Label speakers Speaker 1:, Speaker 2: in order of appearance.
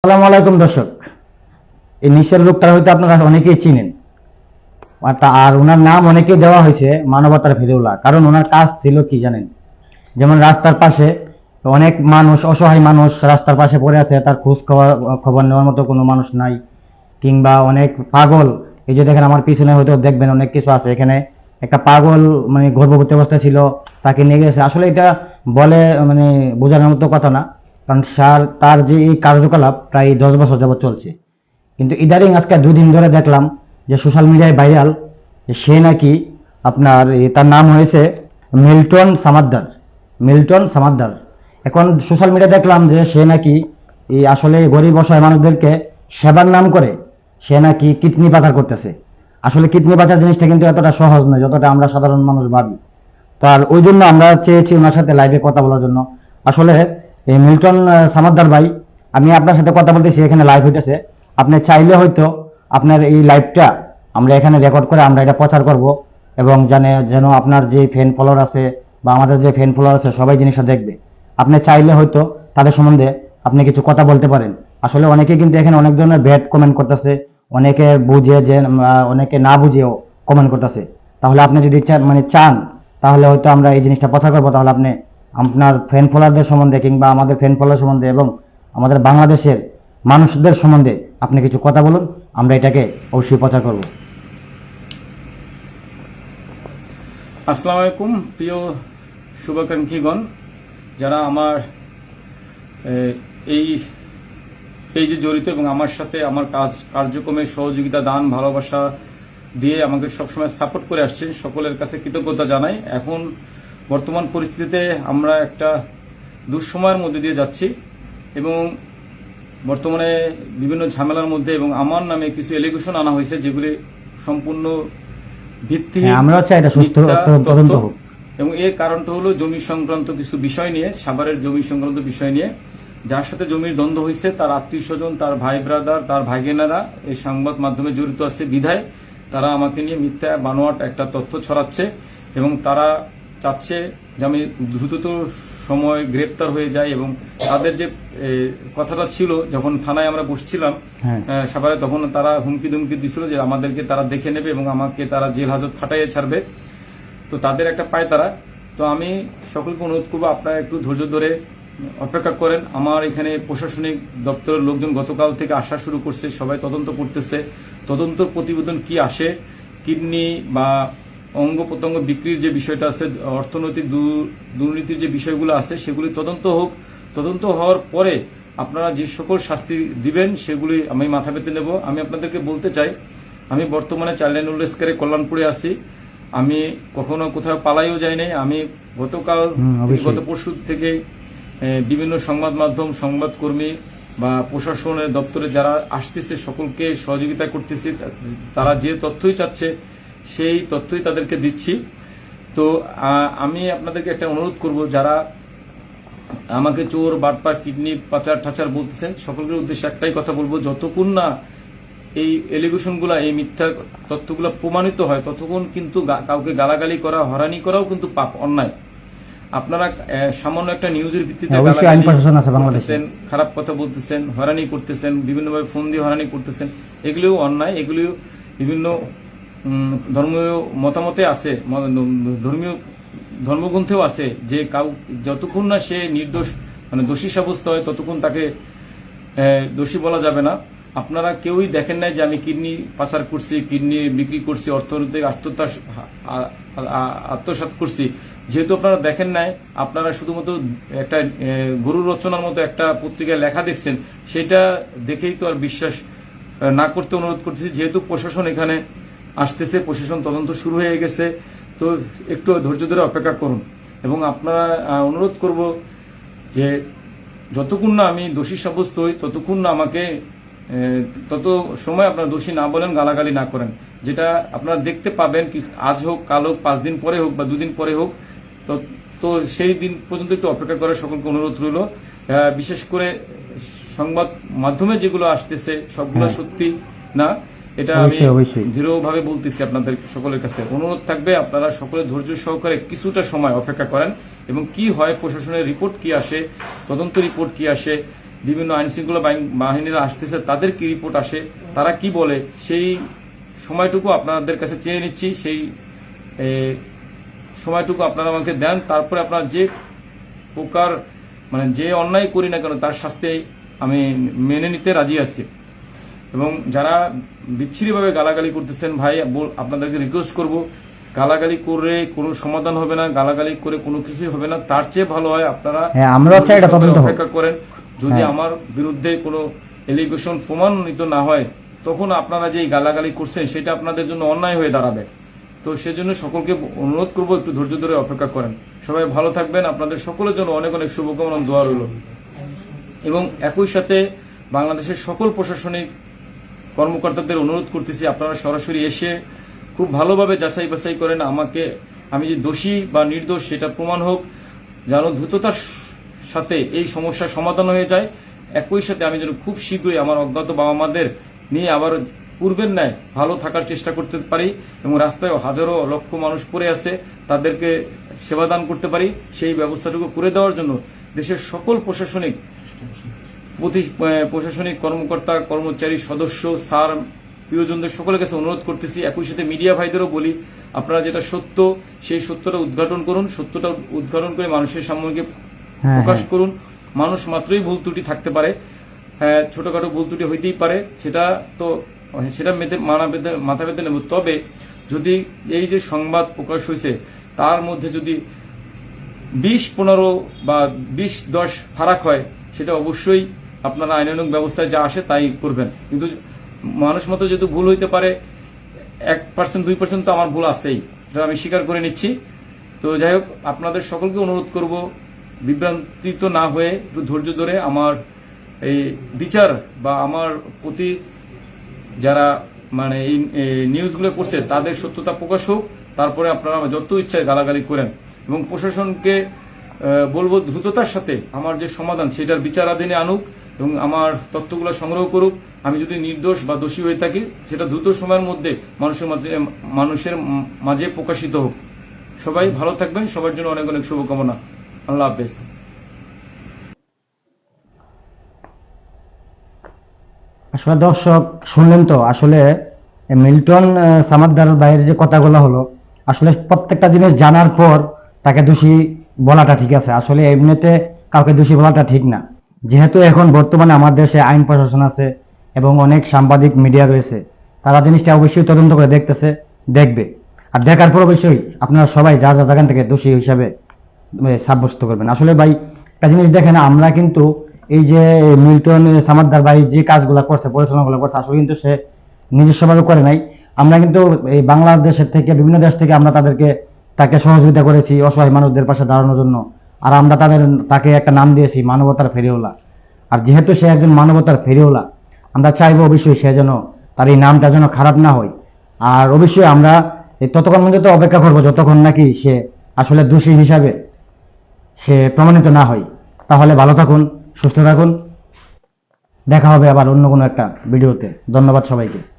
Speaker 1: আসসালামু আলাইকুম দর্শক। এই নিশার লোকটা হয়তো আপনারা অনেকেই চিনেন। আর ওনার নাম অনেকেই দেওয়া হয়েছে মানবতার ফিরুল্লাহ কারণ ওনার কাজ ছিল কি জানেন? যেমন রাস্তার পাশে অনেক মানুষ, অসহায় মানুষ রাস্তার পাশে পড়ে আছে, তার খোঁজ খবর খবর নেওয়ার মতো কোনো মানুষ নাই। কিংবা অনেক পাগল। এই যে দেখেন আমার পিছনে হয়তো দেখবেন অনেক কিছু আছে। এখানে একটা পাগল মানে গর্ভবতী অবস্থা ছিল, তাকে নিয়ে গেছে। আসলে এটা বলে মানে বোঝানোর মতো কথা না। কারণ সার তার যে এই কার্যকলাপ প্রায় দশ বছর যাবত চলছে। কিন্তু ইদারিং আজকে দুই দিন ধরে দেখলাম যে সোশ্যাল মিডিয়ায় ভাইরাল সে নাকি আপনার তার নাম হয়েছে মিল্টন সামাদ্দার। মিল্টন সামাদ্দার। এখন সোশ্যাল মিডিয়া দেখলাম যে সে নাকি এই আসলে গরিব অসহায় মানুষদেরকে সেবার নাম করে সে নাকি কিডনি পাচার করতেছে। আসলে কিডনি পাচার জিনিসটা কিন্তু এতটা সহজ নয়, যতটা আমরা সাধারণ মানুষ ভাবি। তার ওই জন্য আমরা চেয়েছি ওনার সাথে লাইভে কথা বলার জন্য। আসলে এই মিল্টন সামাদ্দার ভাই, আমি আপনার সাথে কথা বলতেছি, এখানে লাইভ হইতেছে। আপনি চাইলে হয়তো আপনার এই লাইভটা আমরা এখানে রেকর্ড করে আমরা এটা প্রচার করব এবং জানে, যেন আপনার যে ফ্যান ফলোয়ার আছে বা আমাদের যে ফ্যান ফলোয়ার আছে, সবাই জিনিসটা দেখবে। আপনি চাইলে হয়তো তাদের সম্বন্ধে আপনি কিছু কথা বলতে পারেন। আসলে অনেকে কিন্তু এখানে অনেক ধরনের ব্যাড কমেন্ট করতেছে, অনেকে বুঝে যে অনেকে না বুঝেও কমেন্ট করতেছে। তাহলে আপনি যদি মানে চান, তাহলে হয়তো আমরা এই জিনিসটা প্রচার করব, তাহলে আপনি আপনার ফ্যান ফলোয়ারদের সম্বন্ধে কিংবা আমাদের ফ্যান ফলোয়ার সম্বন্ধে এবং আমাদের বাংলাদেশের মানুষদের সম্বন্ধে আপনি কিছু কথা বলুন, আমরা এটাকে অবশ্যই প্রচার করব।
Speaker 2: আসসালামু আলাইকুম, প্রিয় শুভাকাঙ্ক্ষীগণ, যারা আমার এই এই যে জড়িত এবং আমার সাথে আমার কাজ, কার্যক্রমে সহযোগিতা, দান, ভালোবাসা দিয়ে আমাকে সবসময় সাপোর্ট করে আসছেন, সকলের কাছে কৃতজ্ঞতা জানাই। এখন বর্তমান পরিস্থিতিতে আমরা একটা দুঃসময়ের মধ্যে দিয়ে যাচ্ছি এবং বর্তমানে বিভিন্ন ঝামেলার মধ্যে এবং আমার নামে কিছু এলিগেশন আনা হয়েছে যেগুলি সম্পূর্ণ ভিত্তি
Speaker 1: হ্যাঁ, আমরাও চাই এটা সুস্থ তদন্ত হোক।
Speaker 2: এবং এর কারণটা হলো জমি সংক্রান্ত কিছু বিষয় নিয়ে সাভারের জমি সংক্রান্ত বিষয় নিয়ে। যার সাথে জমির দ্বন্দ্ব হয়েছে তার আত্মীয় স্বজন তার ভাই ব্রাদার তার ভাইগেনারা এই সংবাদ মাধ্যমে জড়িত আছে বিধায়। তারা আমাকে নিয়ে মিথ্যা বানোয়াট একটা তথ্য ছড়াচ্ছে এবং তারা চাচ্ছে যে আমি দ্রুতত সময় গ্রেপ্তার হয়ে যাই এবং তাদের যে কথাটা ছিল যখন থানায় আমরা বসছিলাম
Speaker 1: হ্যাঁ।
Speaker 2: সাভারে তখন তারা হুমকি ধুমকি দিছিল যে আমাদেরকে তারা দেখে নেবে এবং আমাকে তারা জেল হাজত খাটাইয়ে ছাড়বে। তো তাদের একটা পায় তারা। তো আমি সকলকে অনুরোধ করব আপনারা একটু ধৈর্য ধরে অপেক্ষা করেন। আমার এখানে প্রশাসনিক দপ্তরের লোকজন গতকাল থেকে আসা শুরু করছে সবাই তদন্ত করতেছে। তদন্ত প্রতিবেদন কি আসে কিডনি বা অঙ্গ প্রত্যঙ্গ বিক্রির যে বিষয়টা আছে অর্থনৈতিক দুর্নীতির যে বিষয়গুলো আছে সেগুলি তদন্ত হোক। তদন্ত হওয়ার পরে আপনারা যে সকল শাস্তি দিবেন সেগুলি আমি মাথা পেতে নেব। আমি আপনাদেরকে বলতে চাই আমি বর্তমানে চাইল্ড উল্লেসকারে কল্যাণপুরে আছি। আমি কখনো কোথাও পালাইও যাই নাই। আমি গতকাল গত পরশু থেকে বিভিন্ন সংবাদ মাধ্যম সংবাদকর্মী বা প্রশাসনের দপ্তরে যারা আসতেছে সকলকে সহযোগিতা করতেছি। তারা যে তথ্যই চাচ্ছে সেই তথ্যই তাদেরকে দিচ্ছি। তো আমি আপনাদেরকে একটা অনুরোধ করব যারা আমাকে চোর বাটপার কিডনি পাচার ঠাচার বলতেছেন সকলের উদ্দেশ্যে একটাই কথা বলব যতক্ষণ না এই এলিগেশনগুলো এই মিথ্যা তথ্যগুলো প্রমাণিত হয় ততক্ষণ কিন্তু কাউকে গালাগালি করা হরানি করাও কিন্তু পাপ অন্যায়। আপনারা সামান্য একটা নিউজের ভিত্তিতে খারাপ কথা বলতেছেন হয়রানি করতেছেন বিভিন্নভাবে ফোন দিয়ে হরানি করতেছেন এগুলিও অন্যায় এগুলিও বিভিন্ন ধর্মীয় মতামতে আছে ধর্মীয়, ধর্মগ্রন্থেও আছে যে কাউ, যতক্ষণ না সে নির্দোষ মানে দোষী সাব্যস্ত হয়, ততক্ষণ তাকে দোষী বলা যাবে না। আপনারা কেউই দেখেন নাই যে আমি কিডনি পাচার করছি, কিডনি বিক্রি করছি, অর্থনৈতিক আত্মতাস আ- আ- আত্মসাৎ করছি। যেহেতু আপনারা দেখেন নাই, আপনারা শুধুমাত্র একটা গরু রচনার মতো একটা পত্রিকায় লেখা দেখছেন, সেটা দেখেই তো আর বিশ্বাস না করতে অনুরোধ করতেছি। যেহেতু প্রশাসন এখানে আসতেছে প্রশাসন তদন্ত শুরু হয়ে গেছে। তো একটু ধৈর্য ধরে অপেক্ষা করুন। এবং আপনারা অনুরোধ করব যে যতক্ষণ না আমি দোষী সাব্যস্ত হই ততক্ষণ না আমাকে তত সময় আপনারা দোষী না বলেন গালাগালি না করেন। যেটা আপনারা দেখতে পাবেন কি আজ হোক কাল হোক পাঁচ দিন পরে হোক বা দুদিন পরে হোক তো তো সেই দিন পর্যন্ত একটু অপেক্ষা করার সকলকে অনুরোধ রইল। বিশেষ করে সংবাদ মাধ্যমে যেগুলো আসতেছে সবগুলো সত্যি না। এটা আমি। দৃঢ়ভাবে বলতেছি আপনাদের সকলের কাছে অনুরোধ থাকবে আপনারা সকলে ধৈর্য সহকারে কিছুটা সময় অপেক্ষা করেন এবং কি হয় প্রশাসনের রিপোর্ট কি আসে তদন্ত রিপোর্ট কি আসে বিভিন্ন আইন শৃঙ্খলা বাহিনী- বাহিনীরা আসতেছে তাদের কি রিপোর্ট আসে তারা কি বলে সেই সময়টুকু আপনাদের কাছে চেয়ে নিচ্ছি সেই সময়টুকু আপনারা আমাকে দেন তারপরে আপনার যে প্রকার মানে যে অন্যায় করি না কেন তার শাস্তি আমি মেনে নিতে রাজি আছি এবং যারা বিচ্ছিরিভাবে গালাগালি করতেছেন ভাই আপনাদেরকে রিকোয়েস্ট করব। গালাগালি করে কোনো সমাধান হবে না গালাগালি করে কোনো কিছুই হবে না। তার চেয়ে ভালো হয় আপনারা
Speaker 1: হ্যাঁ, আমরাও চাই এটা তদন্ত হোক।
Speaker 2: অপেক্ষা করেন। যদি
Speaker 1: হ্যাঁ।
Speaker 2: আমার বিরুদ্ধে কোনো এলিগেশন প্রমাণিত না হয় তখন আপনারা যে গালাগালি করছেন সেটা আপনাদের জন্য অন্যায় হয়ে দাঁড়াবে। তো সেজন্য সকলকে অনুরোধ করব একটু ধৈর্য ধরে অপেক্ষা করেন। সবাই ভালো থাকবেন। আপনাদের সকলের জন্য অনেক অনেক শুভকামনা দোয়া রইল। এবং একই সাথে বাংলাদেশের সকল প্রশাসনিক কর্মকর্তাদের অনুরোধ করতেছি, আপনারা সরাসরি এসে খুব ভালোভাবে যাচাই বাছাই করেন। আমাকে, আমি যে দোষী বা নির্দোষ, সেটা প্রমাণ হোক, যেন দ্রুততার সাথে এই সমস্যার সমাধান হয়ে যায়। একই সাথে আমি যেন খুব শীঘ্রই আমার অজ্ঞাত বাবা মাদের নিয়ে আবার পূর্বের ন্যায় ভালো থাকার চেষ্টা করতে পারি এবং রাস্তায় হাজারো লক্ষ মানুষ পড়ে আছে, তাদেরকে সেবাদান করতে পারি। সেই ব্যবস্থাটুকু করে দেওয়ার জন্য দেশের সকল প্রশাসনিক প্রতি- প্রশাসনিক কর্মকর্তা কর্মচারী সদস্য স্যার প্রিয়জনদের সকলের কাছে অনুরোধ করতেছি একই সাথে মিডিয়া ভাইদেরও বলি আপনারা যেটা সত্য সেই সত্যটা উদ্ঘাটন করুন সত্যটা উদ্ঘাটন করে মানুষের সামনে
Speaker 1: হ্যাঁ,
Speaker 2: প্রকাশ
Speaker 1: হ্যাঁ।
Speaker 2: করুন। মানুষ মাত্রই ভুল ত্রুটি থাকতে পারে। হ্যাঁ ছোটখাটো ভুল ত্রুটি হইতেই পারে সেটা তো সেটা মেতে মানা বেঁধে মাথা বেঁধে নেব। তবে যদি এই যে সংবাদ প্রকাশ হয়েছে তার মধ্যে যদি বিশ পনেরো বা বিশ দশ ফারাক হয় সেটা অবশ্যই আপনারা আইনানুক ব্যবস্থায় যা আসে তাই করবেন। কিন্তু মানুষ মতো যেহেতু ভুল হইতে পারে, এক পার্সেন্ট দুই পার্সেন্ট তো আমার ভুল আছেই। এটা আমি স্বীকার করে নিচ্ছি। তো যাই হোক, আপনাদের সকলকে অনুরোধ করব, বিভ্রান্তিত না হয়ে একটু ধৈর্য ধরে আমার এই বিচার বা আমার প্রতি যারা মানে এই নিউজগুলো করছে, তাদের সত্যতা প্রকাশ হোক, তারপরে আপনারা যত ইচ্ছায় গালাগালি করেন। এবং প্রশাসনকে বলব দ্রুততার সাথে আমার যে সমাধান, সেটার বিচারাধীনে আনুক। এবং আমার তথ্যগুলো সংগ্রহ করুক। আমি যদি নির্দোষ বা দোষী হয়ে থাকি সেটা দ্রুত সময়ের মধ্যে মানুষের মাঝে মানুষের মাঝে প্রকাশিত হোক। সবাই ভালো থাকবেন সবার জন্য অনেক অনেক শুভকামনা। আল্লাহ হাফেজ।
Speaker 1: আসলে দর্শক শুনলেন তো আসলে মিল্টন আহ, সামাদ্দার বাইরের যে কথাগুলো হলো আসলে প্রত্যেকটা জিনিস জানার পর তাকে দোষী বলাটা ঠিক আছে। আসলে এমনিতে কাউকে দোষী বলাটা ঠিক না। যেহেতু এখন বর্তমানে আমার দেশে আইন প্রশাসন আছে এবং অনেক সাংবাদিক মিডিয়া রয়েছে, তারা জিনিসটা অবশ্যই তদন্ত করে দেখতেছে, দেখবে। আর দেখার পর অবশ্যই আপনারা সবাই যার যার জায়গা থেকে দোষী হিসাবে সাব্যস্ত করবেন। আসলে ভাই, একটা জিনিস দেখেন, আমরা কিন্তু এই যে মিল্টন সামাদ্দার ভাই যে কাজগুলো করছে, পরিচালনাগুলো করছে, আসলে কিন্তু সে নিজস্বভাবে করে নাই। আমরা কিন্তু এই বাংলাদেশের থেকে, বিভিন্ন দেশ থেকে আমরা তাদেরকে, তাকে সহযোগিতা করেছি অসহায় মানুষদের পাশে দাঁড়ানোর জন্য। আর আমরা তাদের, তাকে একটা নাম দিয়েছি, মানবতার ফেরিওলা। আর যেহেতু সে একজন মানবতার ফেরিওলা, আমরা চাইব অবশ্যই সে যেন তার এই নামটা যেন খারাপ না হয়। আর অবশ্যই আমরা এই ততক্ষণ পর্যন্ত অপেক্ষা করব যতক্ষণ নাকি সে আসলে দোষী হিসাবে সে প্রমাণিত না হয়। তাহলে ভালো থাকুন, সুস্থ থাকুন। দেখা হবে আবার অন্য কোনো একটা ভিডিওতে। ধন্যবাদ সবাইকে।